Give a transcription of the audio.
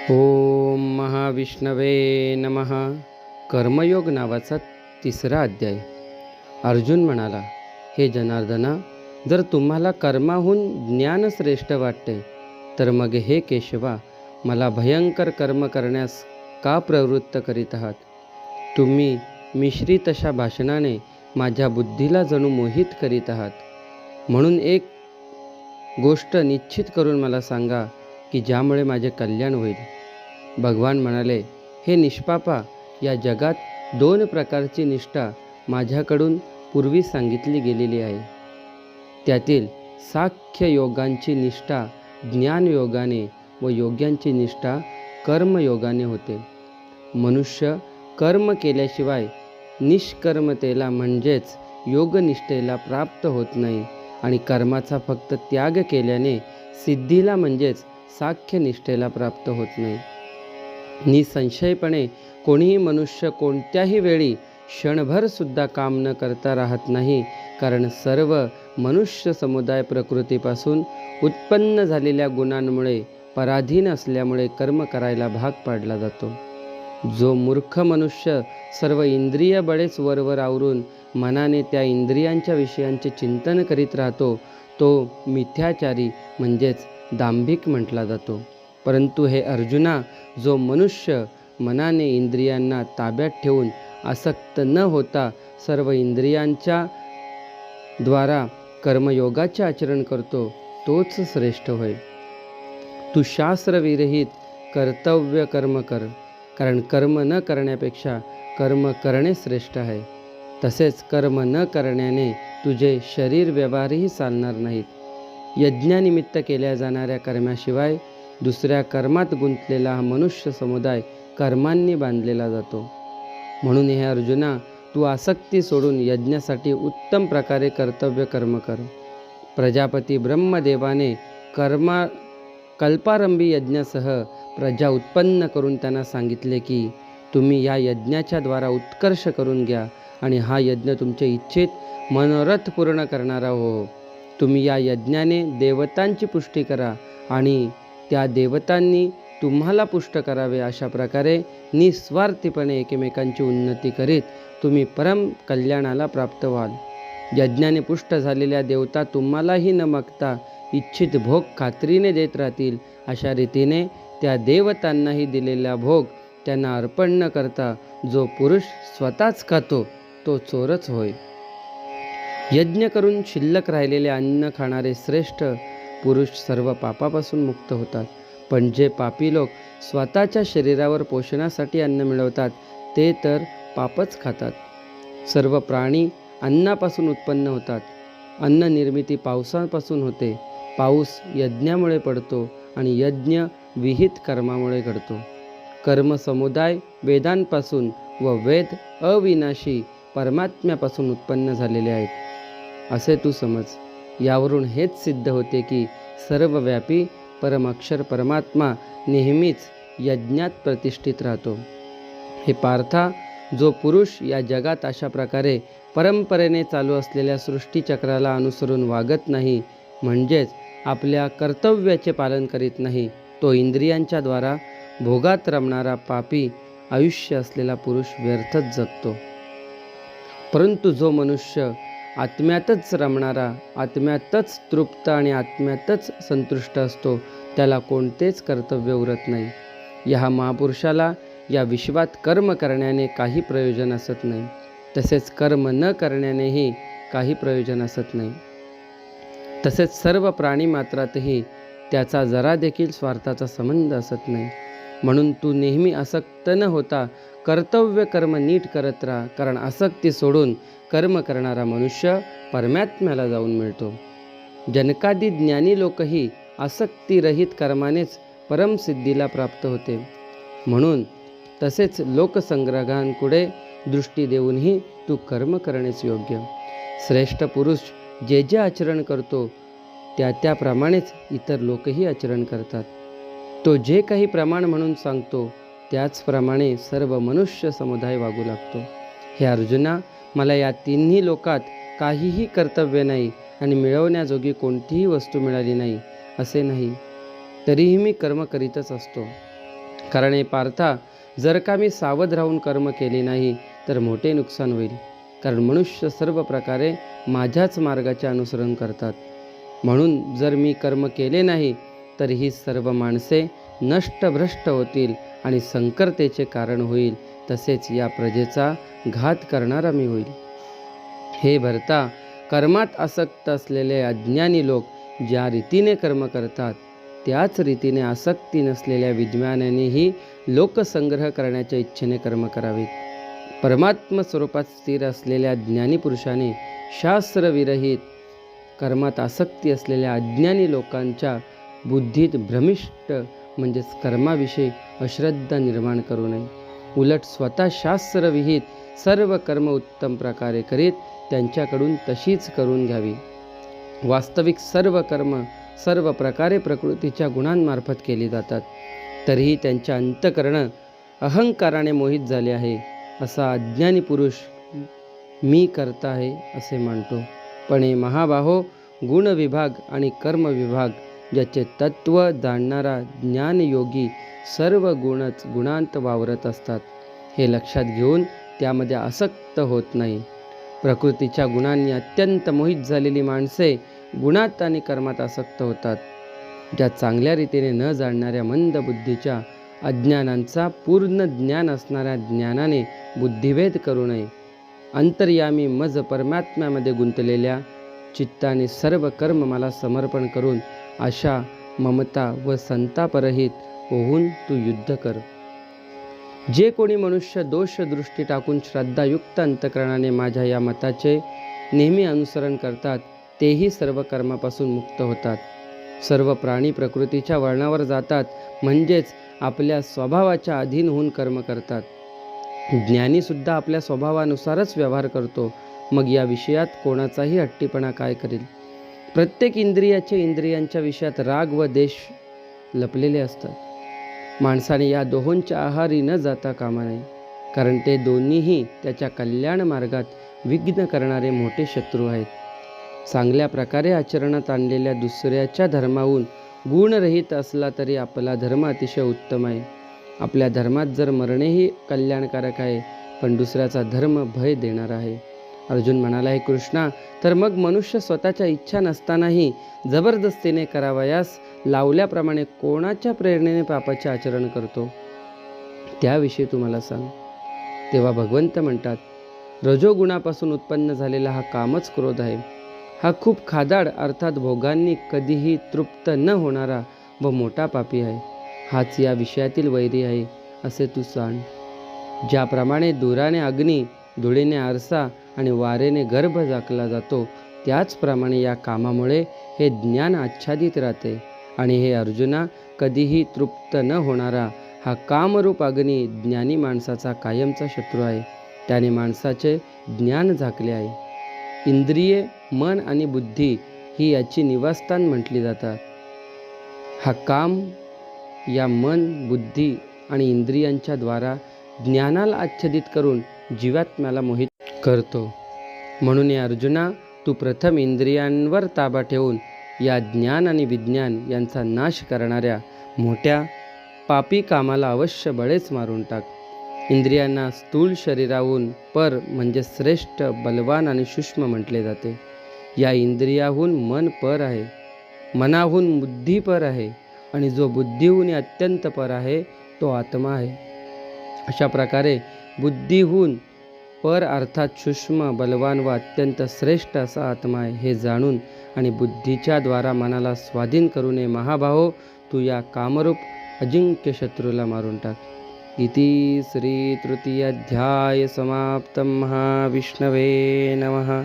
ओम महाविष्णवे नमः. कर्मयोग नावाचा तिसरा अध्याय. अर्जुन म्हणाला हे जनार्दना जर तुम्हाला कर्माहून ज्ञान श्रेष्ठ वाटते तर मग हे केशवा मला भयंकर कर्म करण्यास का प्रवृत्त करीत आहात? तुम्ही मिश्रित अशा भाषणाने माझ्या बुद्धीला जणू मोहित करीत आहात. म्हणून एक गोष्ट निश्चित करून मला सांगा की ज्यामुळे माझे कल्याण होईल. भगवान म्हणाले हे निष्पापा या जगात दोन प्रकारची निष्ठा माझ्याकडून पूर्वी सांगितली गेलेली आहे. त्यातील साख्य योगांची निष्ठा ज्ञानयोगाने व योग्यांची निष्ठा कर्मयोगाने होते. मनुष्य कर्म केल्याशिवाय निष्कर्मतेला म्हणजेच योगनिष्ठेला प्राप्त होत नाही आणि कर्माचा फक्त त्याग केल्याने सिद्धीला म्हणजेच साख्यनिष्ठेला प्राप्त होत नाही. निसंशयपणे कोणीही मनुष्य कोणत्याही वेळी क्षणभर सुद्धा काम न करता राहत नाही कारण सर्व मनुष्य समुदाय प्रकृतीपासून उत्पन्न झालेल्या गुणांमुळे पराधीन असल्यामुळे कर्म करायला भाग पाडला जातो. जो मूर्ख मनुष्य सर्व इंद्रिय बळेच वरवर आवरून मनाने त्या इंद्रियांच्या विषयांचे चिंतन करीत राहतो तो मिथ्याचारी म्हणजेच दांभिक म्हटला जातो. परंतु हे अर्जुना जो मनुष्य मनाने इंद्रियांना ताब्यात ठेवून आसक्त न होता सर्व इंद्रियांच्या द्वारा कर्मयोगाचे आचरण करतो तोच श्रेष्ठ होय. तू शास्त्रविरहित कर्तव्य कर्म कर कारण कर्म न करण्यापेक्षा कर्म करणे श्रेष्ठ आहे. तसेच कर्म न करण्याने तुझे शरीर व्यवहारही चालणार नाहीत. यज्ञानिमित्त केल्या जाणाऱ्या कर्माशिवाय दुसऱ्या कर्मात गुंतलेला हा मनुष्य समुदाय कर्मांनी बांधलेला जातो. म्हणून हे अर्जुना तू आसक्ती सोडून यज्ञासाठी उत्तम प्रकारे कर्तव्य कर्म कर. प्रजापती ब्रह्मदेवाने कर्मा कल्पारंभी यज्ञासह प्रजा उत्पन्न करून त्यांना सांगितले की तुम्ही या यज्ञाच्या द्वारा उत्कर्ष करून घ्या आणि हा यज्ञ तुमचे इच्छित मनोरथ पूर्ण करणारा हो तुम्ही या यज्ञाने देवतांची पुष्टी करा आणि त्या देवतांनी तुम्हाला पुष्ट करावे अशा प्रकारे निस्वार्थीपणे एकमेकांची उन्नती करीत तुम्ही परम कल्याणाला प्राप्त व्हाल. यज्ञाने पुष्ट झालेल्या देवता तुम्हालाही न मागता इच्छित भोग खात्रीने देत राहतील अशा रीतीने त्या देवतांनाही दिलेला भोग त्यांना अर्पण न करता जो पुरुष स्वतःच खातो तो चोरच होय. यज्ञ करून शिल्लक राहिलेले अन्न खाणारे श्रेष्ठ पुरुष सर्व पापापासून मुक्त होतात. पण जे पापी लोक स्वतःच्या शरीरावर पोषणासाठी अन्न मिळवतात ते तर पापच खातात. सर्व प्राणी अन्नापासून उत्पन्न होतात. अन्न निर्मिती पावसापासून होते. पाऊस यज्ञामुळे पडतो आणि यज्ञ विहित कर्मामुळे घडतो. कर्म समुदाय वेदांपासून व वेद अविनाशी परमात्म्यापासून उत्पन्न झालेले आहेत. असे तू समज. यावरून हेच सिद्ध होते की सर्वव्यापी परमाक्षर परमात्मा नेहमीच यज्ञात प्रतिष्ठित राहतो. हे पार्था जो पुरुष या जगात अशा प्रकारे परंपरेने चालू असलेल्या सृष्टीचक्राला अनुसरून वागत नाही म्हणजेच आपल्या कर्तव्याचे पालन करीत नाही तो इंद्रियांच्या द्वारा भोगात रमणारा पापी आयुष्य असलेला पुरुष व्यर्थच जगतो. परंतु जो मनुष्य आत्म्यातच रमणारा आत्म्यातच तृप्त आणि आत्म्यातच संतुष्ट असतो त्याला कोणतेच कर्तव्य उरत नाही. या महापुरुषाला या विश्वात कर्म करण्याने काही प्रयोजन असत नाही. तसेच कर्म न करण्यानेही काही प्रयोजन असत नाही. तसेच सर्व प्राणी मात्रातही त्याचा जरा देखील स्वार्थाचा संबंध असत नाही. म्हणून तू नेहमी आसक्त न होता कर्तव्य कर्म नीट करत राहा कारण आसक्ती सोडून कर्म करणारा मनुष्य परमात्म्याला जाऊन मिळतो. जनकादी ज्ञानी लोकही आसक्तीरहित कर्मानेच परमसिद्धीला प्राप्त होते. म्हणून तसेच लोकसंग्रहांकडे दृष्टी देऊनही तू कर्म करणेच योग्य. श्रेष्ठ पुरुष जे जे आचरण करतो त्या त्याप्रमाणेच इतर लोकही आचरण करतात. तो जे काही प्रमाण म्हणून सांगतो त्याचप्रमाणे सर्व मनुष्य समुदाय वागू लागतो. हे अर्जुना मला या तिन्ही लोकात काहीही कर्तव्य नाही आणि मिळवण्याजोगी कोणतीही वस्तू मिळाली नाही असे नाही. तरीही मी कर्म करीतच असतो. कारण हे पार्था जर का मी सावध राहून कर्म केले नाही तर मोठे नुकसान होईल. कारण मनुष्य सर्व प्रकारे माझ्याच मार्गाचे अनुसरण करतात. म्हणून जर मी कर्म केले नाही तर ही सर्व माणसे नष्टभ्रष्ट होतील आणि संकरतेचे कारण होईल. तसेच या प्रजेचा घात करणारा मी होईल. हे भरता कर्मात आसक्त असलेले अज्ञानी लोक ज्या रीतीने कर्म करतात त्याच रीतीने आसक्ती नसलेल्या विज्ञानानेही लोकसंग्रह करण्याच्या इच्छेने कर्म करावेत. परमात्म स्वरूपात स्थिर असलेल्या ज्ञानी पुरुषाने शास्त्रविरहित कर्मात आसक्ती असलेल्या अज्ञानी लोकांच्या बुद्धीत भ्रमिष्ट म्हणजेच कर्माविषयी अश्रद्धा निर्माण करू नये. उलट स्वतः शास्त्रविहित सर्व कर्म उत्तम प्रकारे करीत त्यांच्याकडून तशीच करून घ्यावी. वास्तविक सर्व कर्म सर्व प्रकारे प्रकृतीच्या गुणांमार्फत केली जातात. तरीही त्यांच्या अंतकरण अहंकाराने मोहित झाले आहे असा अज्ञानी पुरुष मी करता आहे असे मानतो. पण हे महाबाहो गुणविभाग आणि कर्मविभाग ज्याचे तत्व जाणणारा ज्ञानयोगी सर्व गुणच गुणांत वावरत असतात. हे लक्षात घेऊन त्यामध्ये आसक्त होत नाही. प्रकृतीच्या गुणांनी अत्यंत मोहित झालेली माणसे गुणात आणि कर्मात आसक्त होतात. ज्या चांगल्या रीतीने न जाणणाऱ्या मंद बुद्धीच्या अज्ञानांचा पूर्ण ज्ञान असणाऱ्या ज्ञानाने बुद्धिभेद करू नये. अंतर्यामी मज परमात्म्यामध्ये गुंतलेल्या चित्ताने सर्व कर्म मला समर्पण करून आशा ममता व संतापरहित होऊन तू युद्ध कर. जे कोणी मनुष्य दोष दृष्टी टाकून श्रद्धायुक्त अंतकरणाने माझ्या या मताचे नेहमी अनुसरण करतात तेही सर्व कर्मापासून मुक्त होतात. सर्व प्राणी प्रकृतीच्या वळणावर जातात म्हणजेच आपल्या स्वभावाच्या अधीन होऊन कर्म करतात. ज्ञानीसुद्धा आपल्या स्वभावानुसारच व्यवहार करतो मग या विषयात कोणाचाही हट्टीपणा काय करेल? प्रत्येक इंद्रियाचे इंद्रियांच्या विषयात राग व देश लपलेले असतात. माणसाने या दोहोंच्या आहारी न जाता कामा नये कारण ते दोन्हीही त्याच्या कल्याण मार्गात विघ्न करणारे मोठे शत्रू आहेत. चांगल्या प्रकारे आचरणात आणलेल्या दुसऱ्याच्या धर्माहून गुणरहित असला तरी आपला धर्म अतिशय उत्तम आहे. आपल्या धर्मात जर मरणेही कल्याणकारक आहे पण दुसऱ्याचा धर्म भय देणार आहे. अर्जुन म्हणाला हे कृष्णा तर मग मनुष्य स्वतःच्या इच्छा नसतानाही जबरदस्तीने करावयास लावल्याप्रमाणे कोणाच्या प्रेरणेने पापाचे आचरण करतो? त्याविषयी तुम्हाला सांग. तेव्हा भगवंत म्हणतात रजोगुणापासून उत्पन्न झालेला हा कामच क्रोध आहे. हा खूप खादाड अर्थात भोगांनी कधीही तृप्त न होणारा व मोठा पापी आहे. हाच या विषयातील वैरी आहे असे तू सांग. ज्याप्रमाणे दुराने अग्नी धुळीने आरसा आणि वारेने गर्भ झाकला जातो. त्याचप्रमाणे या कामामुळे हे ज्ञान आच्छादित राहते. आणि हे अर्जुना कधीही तृप्त न होणारा हा कामरूप अग्नी ज्ञानी माणसाचा कायमचा शत्रू आहे. त्याने माणसाचे ज्ञान झाकले आहे. इंद्रिये मन आणि बुद्धी ही याची निवासस्थान म्हटली जातात. हा काम या मन बुद्धी आणि इंद्रियांच्या द्वारा ज्ञानाला आच्छादित करून जीवात्म्याला मोहित करतो. म्हणून या अर्जुना तू प्रथम इंद्रियांवर ताबा ठेवून या ज्ञान आणि विज्ञान यांचा नाश करणाऱ्या मोठ्या पापी कामाला अवश्य बळेच मारून टाक. इंद्रियांना स्थूल शरीराहून पर म्हणजे श्रेष्ठ बलवान आणि सूक्ष्म म्हटले जाते. या इंद्रियाहून मन पर आहे. मनाहून बुद्धी पर आहे आणि जो बुद्धीहून अत्यंत पर आहे तो आत्मा आहे. अशा प्रकारे बुद्धीहून पर अर्थात सूक्ष्म बलवान व अत्यंत श्रेष्ठ असा आत्मा आहे हे जाणून आणि बुद्धीच्या द्वारा मनाला स्वाधीन करू नये महाभाहो तू या कामरूप अजिंक्य शत्रूला मारून टाक. इति श्री तृतीयाध्याय समाप्त महाविष्णवे नमः.